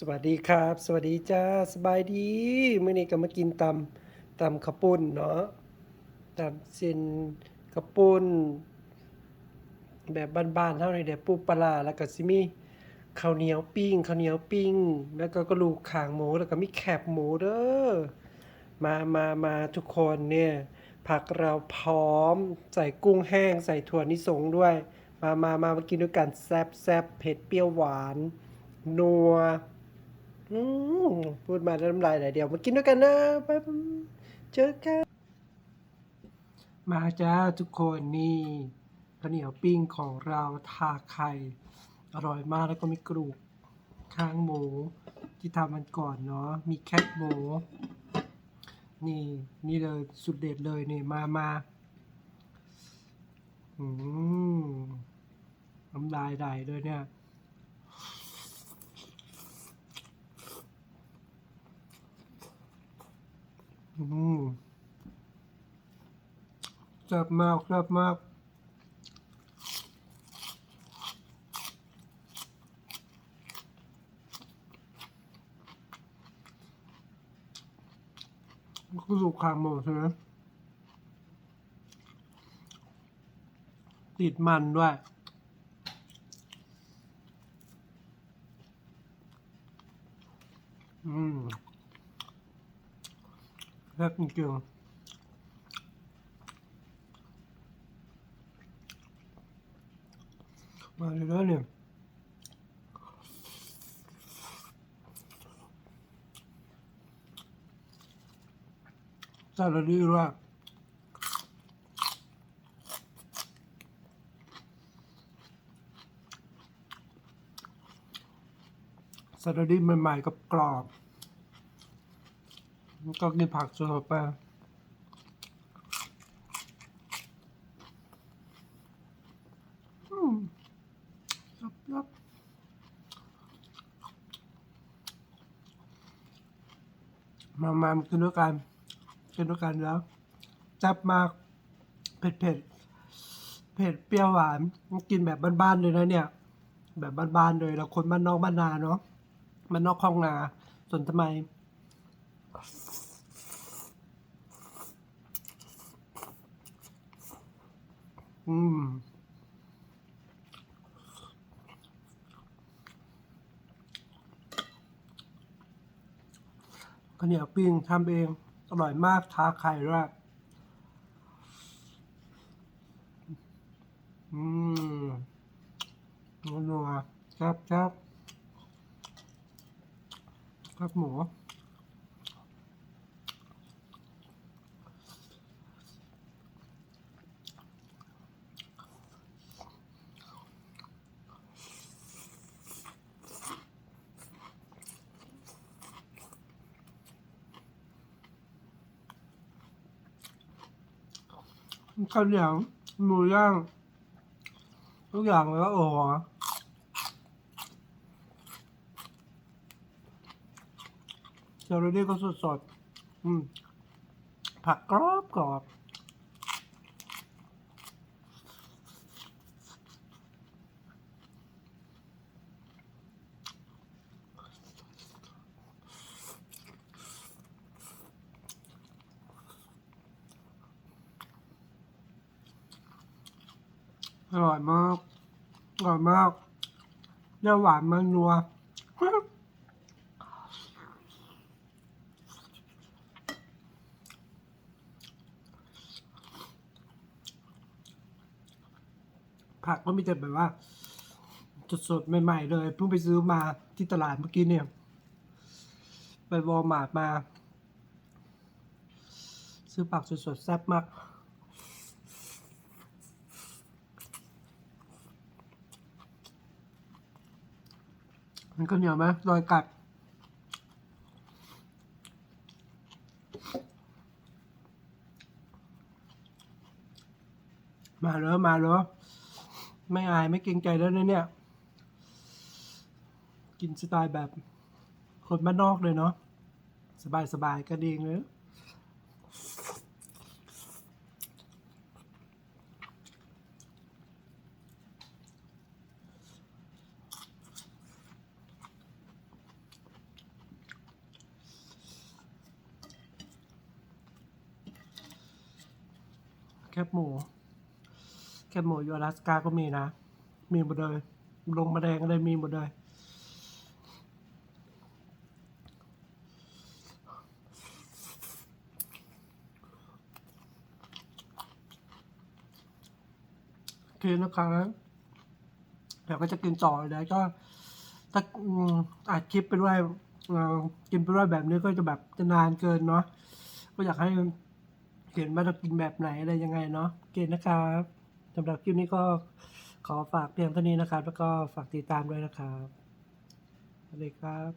สวัสดีครับ สวัสดีจ้าสบายดีมื้อนี้ก็มากินตำตำข้าวปุ้นเนาะตำเส้นข้าวปุ้น แบบบ้านๆเท่านี้เด้ปูปลาแล้วก็สิมีข้าวเหนียวปิ้งข้าวเหนียวปิ้ง แล้วก็กระดูกขางหมูแล้วก็มีแคบหมูเด้อมามามาทุกคนเนี่ยผักเราพร้อม ใส่กุ้งแห้ง ใส่ถั่วนิสงด้วย มามามามากินด้วยกันแซบแซบเผ็ดเปรี้ยวหวานนัว พูดมาแล้วน้ำลายไหลเดียวมากินด้วยกันนะไปเจอกัน มาจ้าทุกคนนี่ข้าวเหนียวปิ้งของเราทาไข่ อร่อยมากแล้วก็มีกรูกข้างหมูที่ทำมันก่อนเนาะมีแคบหมูนี่นี่เลยสุดเด็ดเลยนี่มามาอืมน้ำลายไหลเลยเนี่ย อืมแซ่บมากแซ่บมากก็สุกคางหมูใช่ไหมติดมันด้วยอืม แซ่บจริงๆมาเลยแล้วเนี่ยซาลาดีด้วยซาลาดีใหม่ๆกับกรอบ ก็กินผักสดไปอืมยับมามามากินด้วยกันกินด้วยกันแล้ว จับมากเผ็ดเผ็ดเผ็ดเปรี้ยวหวานกินแบบบ้านๆเลยนะเนี่ย แบบบ้านๆเลยเราคนบ้านนอกบ้านนาเนาะบ้านนอกคลองนาส่วนทำไม อืมข้าวเหนียวปิ้งทำเอง อร่อยมากทาไข่ด้วย อืมนัวๆครับครับครับหมู ข้าวเหนียวหมูย่างทุกอย่างแล้ว โอ้โหเจอร์ดี้ก็สดสดๆผักกรอบกรอบ อร่อยมาก อร่อยมากเนื้อหวานมันนัวผักก็มีแต่แบบว่าสดๆใหม่ๆเลยเพิ่งไปซื้อมาที่ตลาดเมื่อกี้เนี่ย ไปวอลมาร์ทมา ซื้อผักสดๆแซ่บมาก มันก็เหนียวไหมรอยกัด มาเลยมาเลยไม่อายไม่เกรงใจแล้วนะเนี่ย กินสไตล์แบบคนบ้านนอกเลยเนาะ สบายสบายๆก็ดีเลย คบหมูแคบหมูอยู่อลาสกาก็มีนะ มีหมดเลยลงมาแดงอะไรมีหมดเลยโอเคนะครับเดี๋ยวก็จะกินต่อแล้วก็ถ้าอืมอัดคลิปไปด้วยเอ่อกินไปด้วยแบบนี้ก็จะแบบจะนานเกินเนาะก็อยากให้ เห็นว่าเรากินแบบไหนอะไรยังไงเนาะเกณฑ์นะครับสำหรับคลิปนี้ก็ขอฝากเพียงเท่านี้นะครับ แล้วก็ฝากติดตามด้วยนะครับสวัสดีครับ